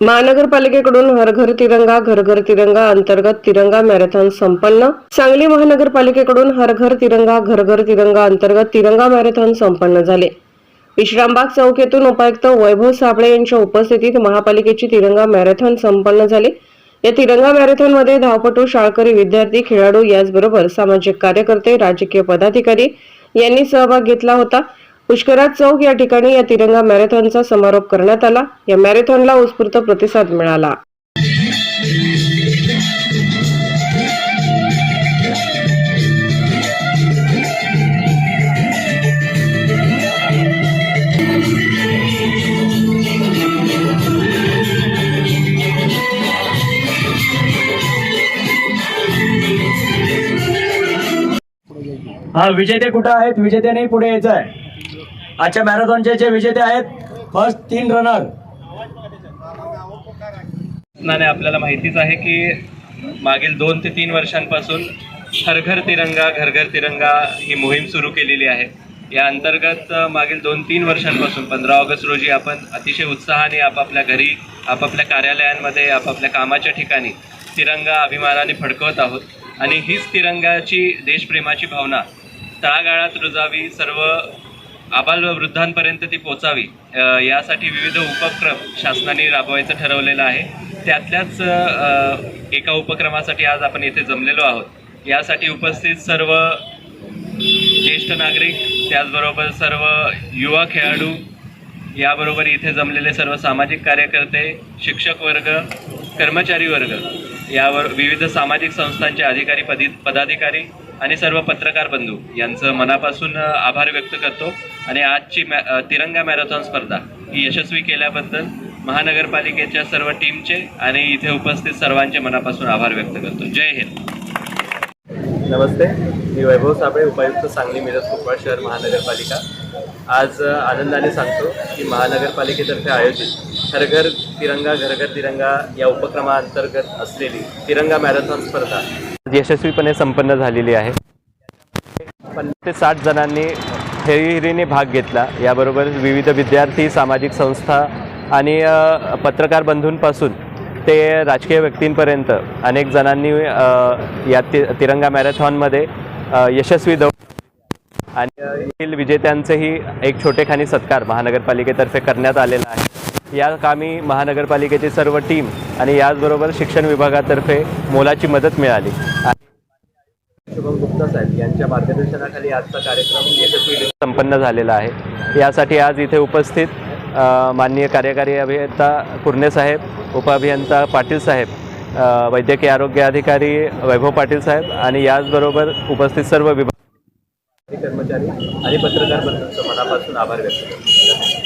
महानगरपालिकेकडून हर घर तिरंगा घर घर तिरंगा अंतर्गत तिरंगा मॅरेथॉन संपन्न. सांगली महानगरपालिकेकडून हर घर तिरंगा घर घर तिरंगा अंतर्गत तिरंगा मॅरेथॉन संपन्न झाले. विश्रामबाग चौक येथून उपायुक्त वैभव साबळे यांच्या उपस्थितीत महापालिकेची तिरंगा मॅरेथॉन संपन्न झाले. या तिरंगा मॅरेथॉनमध्ये धावपटू शाळकरी विद्यार्थी खेळाडू याचबरोबर सामाजिक कार्यकर्ते राजकीय पदाधिकारी यांनी सहभाग घेतला होता. पुष्कराज चौक या ठिकाणी या तिरंगा मॅरेथॉनचा समारोप करण्यात आला. या मॅरेथॉनला उत्स्फूर्त प्रतिसाद मिळाला. हा विजेते कुठं आहेत? विजेत्याने पुढे यायचं आहे. आजच्या मॅरेथॉनचे जे विजेते आहेत फर्स्ट तीन रनर नाही आपल्याला माहितीच आहे की मागील दोन ते तीन वर्षांपासून हर घर तिरंगा घर घर तिरंगा ही मोहीम सुरू केलेली आहे. या अंतर्गत मागील दोन तीन वर्षांपासून पंधरा ऑगस्ट रोजी आपण अतिशय उत्साहाने आपापल्या घरी आपापल्या कार्यालयांमध्ये आपापल्या कामाच्या ठिकाणी तिरंगा अभिमानाने फडकवत आहोत. आणि हीच तिरंगाची देशप्रेमाची भावना तळागाळात रुजावी सर्व आबाल वृद्धांपर्यंत ती पोचावी यासाठी विविध उपक्रम शासनाने राबवायचं ठरवलेलं आहे. त्यातल्याच एका उपक्रमासाठी आज आपण इथे जमलेलो आहोत. यासाठी उपस्थित सर्व ज्येष्ठ नागरिक त्याचबरोबर सर्व युवा खेळाडू याबरोबर इथे जमलेले सर्व सामाजिक कार्यकर्ते शिक्षक वर्ग कर्मचारी वर्ग यावर विविध सामाजिक संस्थांचे अधिकारी पदी पदाधिकारी आणि सर्व पत्रकार बंधू यांचं मनापासून आभार व्यक्त करतो. आणि आजची मॅ तिरंगा मॅरेथॉन स्पर्धा ही यशस्वी केल्याबद्दल महानगरपालिकेच्या सर्व टीमचे आणि इथे उपस्थित सर्वांचे मनापासून आभार व्यक्त करतो. जय हिंद. नमस्ते. मी वैभव साबळे उपायुक्त सांगली मिरज कुपवाड शहर महानगरपालिका. आज आनंदाने सांगतो की महानगरपालिकेतर्फे आयोजित हर घर तिरंगा घर घर तिरंगा या उपक्रमाअंतर्गत असलेली तिरंगा मॅरेथॉन स्पर्धा. यशस्वीपणे संपन्न झालेली आहे. पन्नास ते साठ जणांनी हेरीहिरीने भाग घेतला. याबरोबर विविध विद्यार्थी सामाजिक संस्था आणि पत्रकार बंधूंपासून ते राजकीय व्यक्तींपर्यंत अनेक जणांनी या ति तिरंगा मॅरेथॉनमध्ये यशस्वी दौ आणि येथील विजेत्यांचेही एक छोटेखानी सत्कार महानगरपालिकेतर्फे करण्यात आलेला आहे. या कामी महानगरपालिकेची सर्व टीम आणि याचबरोबर शिक्षण विभागातर्फे मोलाची मदत मिळाली. शुभम गुप्ता साहेब यांच्या मार्गदर्शनाखाली आजचा कार्यक्रम यशस्वी संपन्न झालेला आहे. यासाठी आज इथे उपस्थित माननीय कार्यकारी अभियंता कुर्णे साहेब उपअभियंता पाटील साहेब वैद्यकीय आरोग्य अधिकारी वैभव पाटील साहेब आणि याचबरोबर उपस्थित सर्व विभाग कर्मचारी आणि पत्रकार बंधूंचं मनापासून आभार व्यक्त करतो.